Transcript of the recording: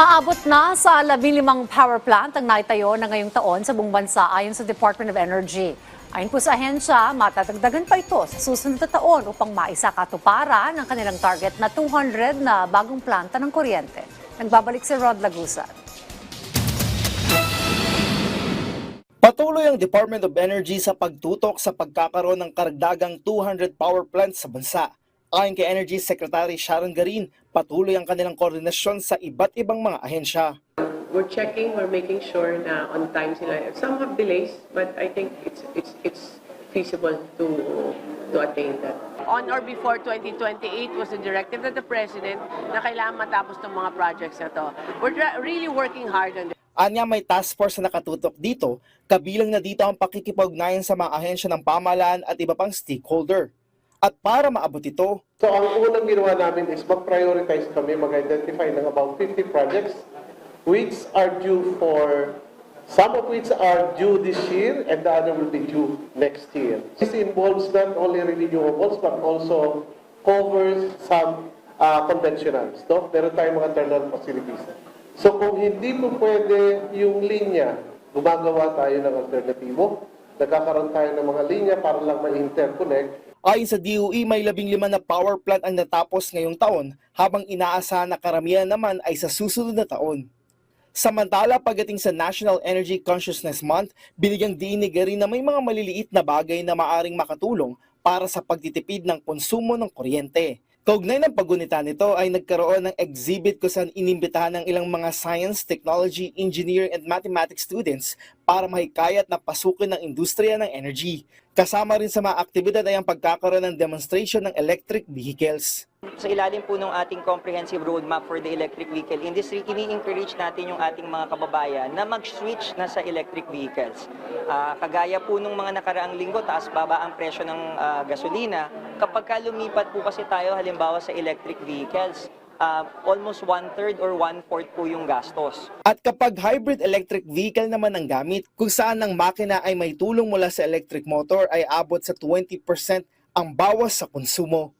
Aabot na sa 15 power plant ang naitayo na ngayong taon sa buong bansa ayon sa Department of Energy. Ayon po sa ahensya, matatagdagan pa ito sa susunod na taon upang maisa katuparan ang kanilang target na 200 na bagong planta ng kuryente. Nagbabalik si Rod Lagusa. Patuloy ang Department of Energy sa pagtutok sa pagkakaroon ng karagdagang 200 power plants sa bansa. Ayon kay Energy Secretary Sharon Garin, patuloy ang kanilang koordinasyon sa iba't ibang mga ahensya. We're checking, we're making sure na on time sila. Some have delays, but I think it's it's it's feasible to to attain that. On or before 2028 was the directive of the President na kailangan matapos ng mga projects na to. We're really working hard on this. Anya may task force na nakatutok dito, kabilang na dito ang pakikipag-ugnayan sa mga ahensya ng pamahalaan at iba pang stakeholder. At para maabot ito, So ang unang ginawa namin is mag-prioritize kami, mag-identify ng about 50 projects which are due for, some of which are due this year and the other will be due next year. This involves not only renewables but also covers some uh, conventionals. No? Meron tayong mga thermal facilities. So kung hindi po pwede yung linya, gumagawa tayo ng alternatibo. Nagkakaroon tayo ng mga linya para lang ma-interconnect ayon sa DOE may labing lima na power plant ang natapos ngayong taon, habang inaasahan na karamihan naman ay sa susunod na taon. Samantala, pagdating sa National Energy Consciousness Month, binigyang diinig rin na may mga maliliit na bagay na maaring makatulong para sa pagtitipid ng konsumo ng kuryente. Kaugnay ng paggunita nito ay nagkaroon ng exhibit kung saan inimbitahan ng ilang mga science, technology, engineering and mathematics students para mahikayat na pasukin ng industriya ng energy. Kasama rin sa mga aktibidad ay ang pagkakaroon ng demonstration ng electric vehicles. Sa ilalim po ng ating comprehensive roadmap for the electric vehicle industry, ini-encourage natin yung ating mga kababayan na mag-switch na sa electric vehicles. Ah, kagaya po nung mga nakaraang linggo, taas baba ang presyo ng ah, gasolina. Kapag ka lumipat po kasi tayo halimbawa sa electric vehicles, ah, almost one-third or one-fourth po yung gastos. At kapag hybrid electric vehicle naman ang gamit, kung saan ang makina ay may tulong mula sa electric motor ay abot sa 20% ang bawas sa konsumo.